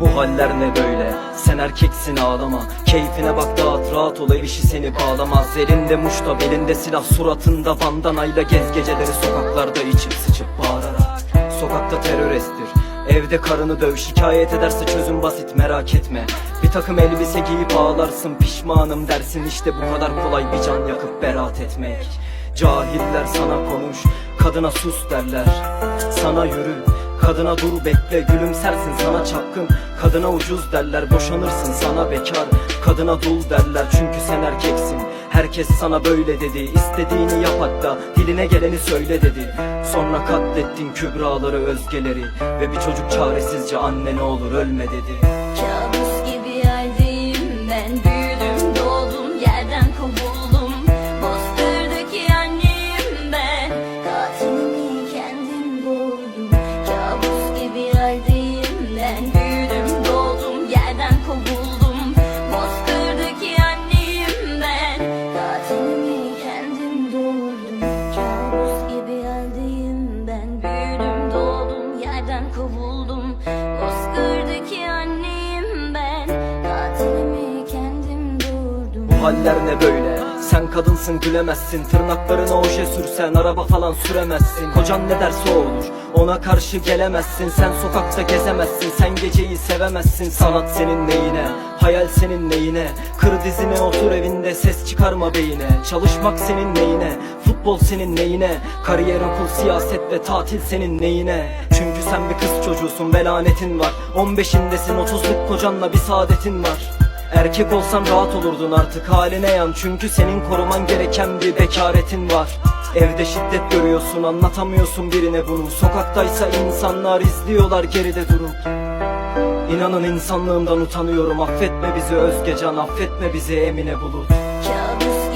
Bu haller ne böyle? Sen erkeksin ağlama. Keyfine bak dağıt rahat ol. Ev işi seni bağlamaz. Elinde muşta belinde silah. Suratında bandanayla Gez geceleri sokaklarda içip sıçıp bağırarak. Sokakta terör estir Evde karını döv şikayet ederse çözüm basit merak etme. Bir takım elbise giyip ağlarsın pişmanım dersin. İşte bu kadar kolay bir can yakıp beraat etmek. Cahiller sana konuş kadına sus derler. Sana yürü Kadına dur bekle gülümsersin sana çapkın. Kadına ucuz derler boşanırsın sana bekar. Kadına dul derler çünkü sen erkeksin. Herkes sana böyle dedi istediğini yap hatta. Diline geleni söyle dedi. Sonra katlettin kübraları özgeleri. Ve bir çocuk çaresizce anne ne olur ölme dedi. Kabus yerden kovuldum. Bozkır'daki anneyim ben. Katilimi kendim doğurdum Bu haller ne böyle? Sen kadınsın gülemezsin. Tırnaklarına oje sürsen araba falan süremezsin. Kocan ne derse olur. Ona karşı gelemezsin. Sen sokakta gezemezsin. Sen geceyi sevemezsin. Sanat senin neyine? Hayal senin neyine? Kır dizine otur evinde. Ses çıkarma beyine. Çalışmak senin neyine? Futbol senin neyine? Kariyer okul siyaset ve tatil senin neyine sen bir kız çocuğusun ve lanetin var. 15'indesin 30'luk kocanla bir saadetin var. Erkek olsan rahat olurdun artık haline yan. Çünkü senin koruman gereken bir bekaretin var. Evde şiddet görüyorsun anlatamıyorsun birine bunu. Sokaktaysa insanlar izliyorlar geride durup. İnanın insanlığımdan utanıyorum Affetme bizi Özgecan affetme bizi Emine Bulut. Kabus